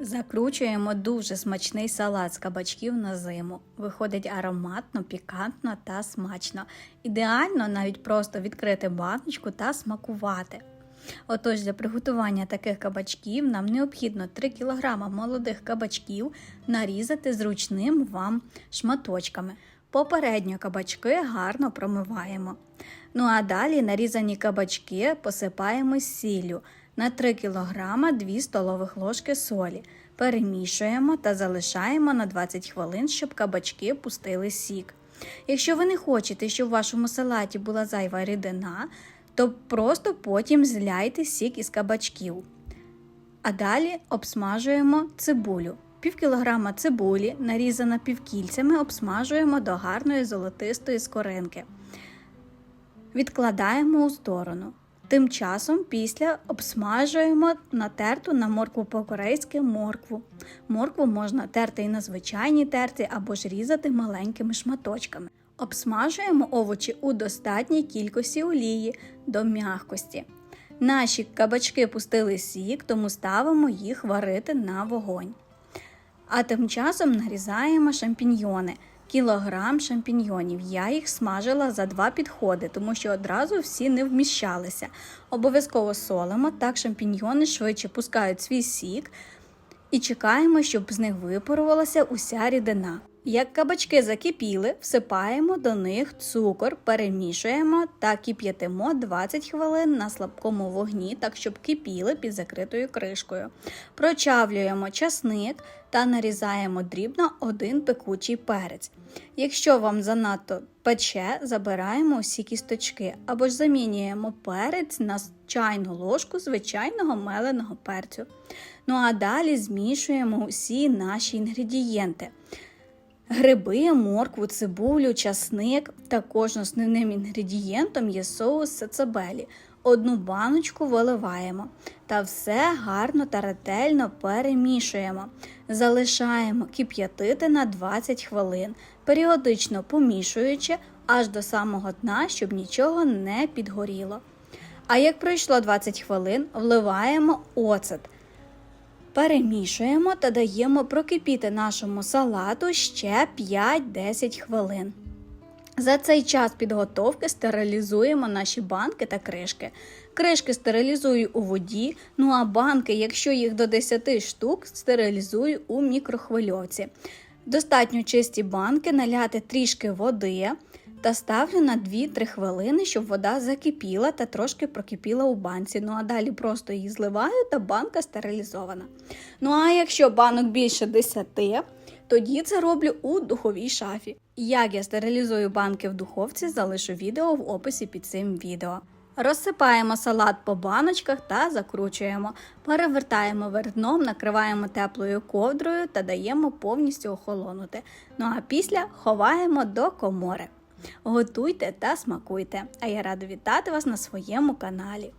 Закручуємо дуже смачний салат з кабачків на зиму. Виходить ароматно, пікантно та смачно. Ідеально навіть просто відкрити баночку та смакувати. Отож, для приготування таких кабачків нам необхідно 3 кг молодих кабачків нарізати зручним вам шматочками. Попередньо кабачки гарно промиваємо. Ну а далі нарізані кабачки посипаємо сіллю на 3 кг 2 столових ложки солі. Перемішуємо та залишаємо на 20 хвилин, щоб кабачки пустили сік. Якщо ви не хочете, щоб в вашому салаті була зайва рідина, то просто потім зляйте сік із кабачків. А далі обсмажуємо цибулю. Пів кілограма цибулі, нарізана півкільцями, обсмажуємо до гарної золотистої скоринки. Відкладаємо у сторону. Тим часом після обсмажуємо натерту на моркву по-корейськи моркву. Моркву можна терти і на звичайній терті або ж різати маленькими шматочками. Обсмажуємо овочі у достатній кількості олії до м'якості. Наші кабачки пустили сік, тому ставимо їх варити на вогонь. А тим часом нарізаємо шампіньйони. Кілограм шампіньйонів. Я їх смажила за два підходи, тому що одразу всі не вміщалися. Обов'язково солимо, так шампіньйони швидше пускають свій сік і чекаємо, щоб з них випарувалася уся рідина. Як кабачки закипіли, всипаємо до них цукор, перемішуємо та кип'ятимо 20 хвилин на слабкому вогні, так щоб кипіли під закритою кришкою. Прочавлюємо часник та нарізаємо дрібно один пекучий перець. Якщо вам занадто пече, забираємо усі кісточки або ж замінюємо перець на чайну ложку звичайного меленого перцю. Ну а далі змішуємо усі наші інгредієнти. Гриби, моркву, цибулю, часник. Також основним інгредієнтом є соус сацабелі. Одну баночку виливаємо та все гарно та ретельно перемішуємо. Залишаємо кип'ятити на 20 хвилин, періодично помішуючи аж до самого дна, щоб нічого не підгоріло. А як пройшло 20 хвилин, вливаємо оцет. Перемішуємо та даємо прокипіти нашому салату ще 5-10 хвилин. За цей час підготовки стерилізуємо наші банки та кришки. Кришки стерилізую у воді, ну а банки, якщо їх до 10 штук, стерилізую у мікрохвильовці. Достатньо чисті банки наляти трішки води та ставлю на 2-3 хвилини, щоб вода закипіла та трошки прокипіла у банці. Ну а далі просто її зливаю та банка стерилізована. Ну а якщо банок більше 10, тоді це роблю у духовій шафі. Як я стерилізую банки в духовці, залишу відео в описі під цим відео. Розсипаємо салат по баночках та закручуємо. Перевертаємо вверх дном, накриваємо теплою ковдрою та даємо повністю охолонути. Ну а після ховаємо до комори. Готуйте та смакуйте! А я рада вітати вас на своєму каналі.